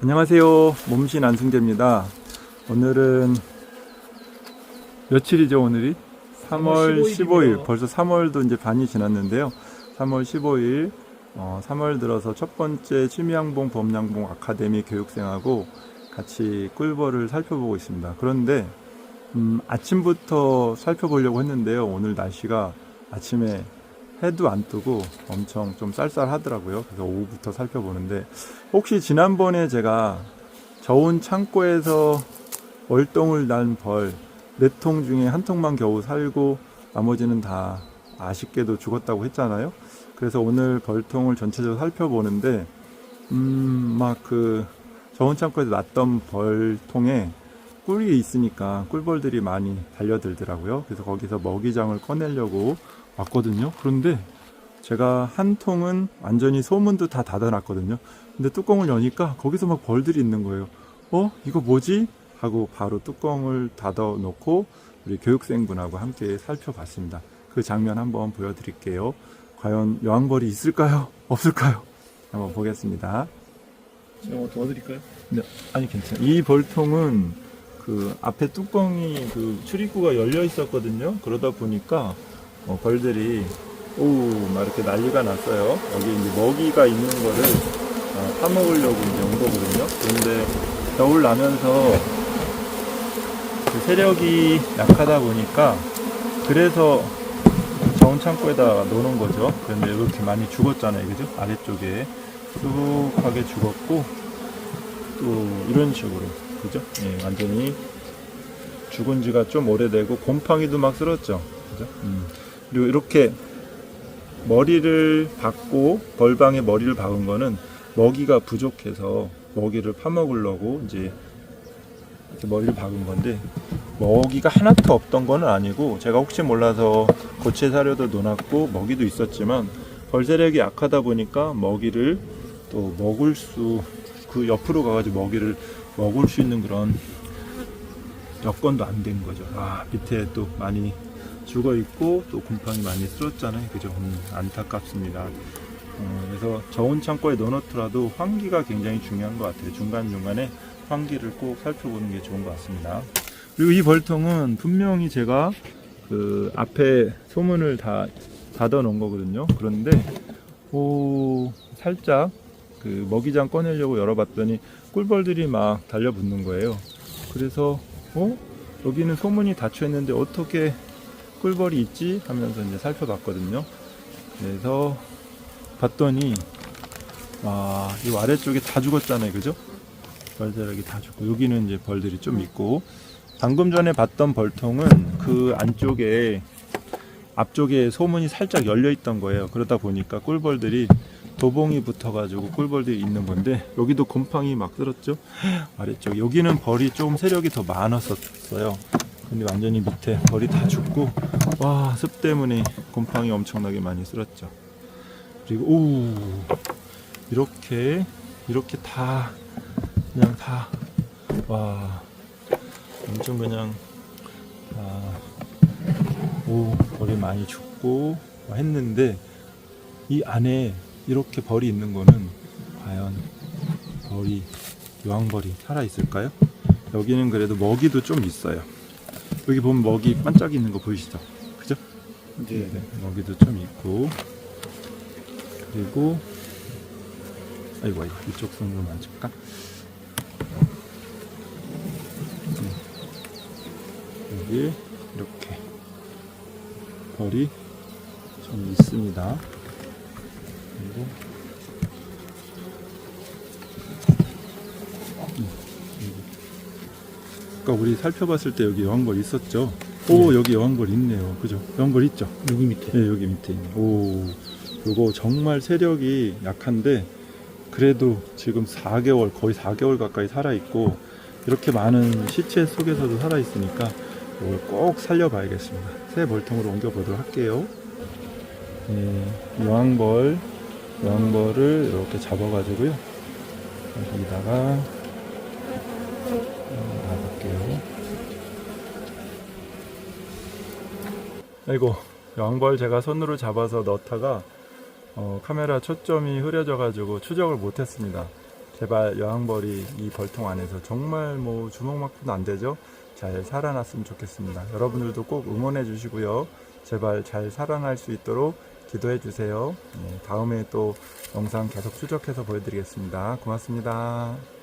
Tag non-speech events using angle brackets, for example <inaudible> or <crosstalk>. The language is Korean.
안녕하세요. 몸신 안승재입니다. 오늘은 며칠이죠, 오늘이? 3월 15일 15일. 입니다. 벌써 3월도 이제 반이 지났는데요. 3월 15일, 어, 3월 들어서 첫 번째 취미양봉 범양봉 아카데미 교육생하고 같이 꿀벌을 살펴보고 있습니다. 그런데, 음, 아침부터 살펴보려고 했는데요. 오늘 날씨가 아침에 해도 안 뜨고 엄청 좀 쌀쌀하더라고요. 그래서 오후부터 살펴보는데 혹시 지난번에 제가 저온 창고에서 월동을 난 벌 네 통 중에 한 통만 겨우 살고 나머지는 다 아쉽게도 죽었다고 했잖아요. 그래서 오늘 벌통을 전체적으로 살펴보는데 음막 그 저온 창고에서 났던 벌통에 꿀이 있으니까 꿀벌들이 많이 달려들더라고요. 그래서 거기서 먹이장을 꺼내려고 왔거든요. 그런데 제가 한 통은 완전히 소문도 다 닫아놨거든요. 근데 뚜껑을 여니까 거기서 막 벌들이 있는 거예요. 어? 이거 뭐지? 하고 바로 뚜껑을 닫아놓고 우리 교육생분하고 함께 살펴봤습니다. 그 장면 한번 보여드릴게요. 과연 여왕벌이 있을까요? <laughs> 없을까요? 한번 보겠습니다. 제가 뭐 도와드릴까요? 네, 아니 괜찮아요. 이 벌통은 그 앞에 뚜껑이 그 출입구가 열려 있었거든요. 그러다 보니까 어, 벌들이 오막 이렇게 난리가 났어요. 여기 이제 먹이가 있는 거를 어, 파먹으려고 이제 온 거거든요. 그런데 겨울 나면서 그 세력이 약하다 보니까 그래서 저온 창고에다 놓는 거죠. 그런데 이렇게 많이 죽었잖아요, 그죠? 아래쪽에 수북하게 죽었고 또 이런 식으로 그죠? 예, 완전히 죽은 지가 좀 오래되고 곰팡이도 막 쓸었죠. 그죠? 음. 그리고 이렇게 머리를 박고 벌방에 머리를 박은 거는 먹이가 부족해서 먹이를 파먹으려고 이제 머리를 박은 건데 먹이가 하나도 없던 거는 아니고 제가 혹시 몰라서 고체 사료도 놓았고 먹이도 있었지만 벌세력이 약하다 보니까 먹이를 또 먹을 수 그 옆으로 가가지고 먹이를 먹을 수 있는 그런 여건도 안 된 거죠. 아 밑에 또 많이 죽어 있고 또 곰팡이 많이 쓸었잖아요. 그죠? 음, 안타깝습니다. 어, 그래서 저온 창고에 넣어놓더라도 환기가 굉장히 중요한 것 같아요. 중간 중간에 환기를 꼭 살펴보는 게 좋은 것 같습니다. 그리고 이 벌통은 분명히 제가 그 앞에 소문을 다 닫아 놓은 거거든요. 그런데 오 살짝 그 먹이장 꺼내려고 열어봤더니 꿀벌들이 막 달려붙는 거예요. 그래서 어 여기는 소문이 닫혀 있는데 어떻게 꿀벌이 있지 하면서 이제 살펴봤거든요. 그래서 봤더니 와이 아래쪽에 다 죽었잖아요, 그죠? 벌자락이 다 죽고 여기는 이제 벌들이 좀 있고 방금 전에 봤던 벌통은 그 안쪽에 앞쪽에 소문이 살짝 열려 있던 거예요. 그러다 보니까 꿀벌들이 도봉이 붙어가지고 꿀벌들이 있는 건데 여기도 곰팡이 막 쓸었죠. 아래쪽 여기는 벌이 좀 세력이 더 많았었어요. 근데 완전히 밑에 벌이 다 죽고 와 습 때문에 곰팡이 엄청나게 많이 쓸었죠. 그리고 오 이렇게 이렇게 다 그냥 다 와 엄청 그냥 다오 벌이 많이 죽고 했는데 이 안에 이렇게 벌이 있는 거는 과연 벌이 여왕벌이 살아 있을까요? 여기는 그래도 먹이도 좀 있어요. 여기 보면 먹이 반짝이는 거 보이시죠? 그죠? 네. 네, 먹이도 좀 있고 그리고 아이고 아이고 이쪽 손으로 만질까? 네. 여기 이렇게 벌이 좀 있습니다. 그리고 음. 아까 우리 살펴봤을 때 여기 여왕벌 있었죠? 오 여기 여왕벌 있네요. 그죠? 여왕벌 있죠? 여기 밑에. 네, 여기 밑에 있네. 오, 요거 정말 세력이 약한데 그래도 지금 4개월 거의 4개월 가까이 살아 있고 이렇게 많은 시체 속에서도 살아 있으니까 이걸 꼭 살려봐야겠습니다. 새 벌통으로 옮겨 보도록 할게요. 네, 여왕벌, 여왕벌을 이렇게 잡아가지고요. 여기다가 놔볼게요. 아이고 여왕벌 제가 손으로 잡아서 넣다가 어, 카메라 초점이 흐려져 가지고 추적을 못했습니다. 제발 여왕벌이 이 벌통 안에서 정말 뭐 주먹만큼도 안 되죠. 잘 살아났으면 좋겠습니다. 여러분들도 꼭 응원해 주시고요. 제발 잘 살아날 수 있도록 기도해 주세요. 네, 다음에 또 영상 계속 추적해서 보여드리겠습니다. 고맙습니다.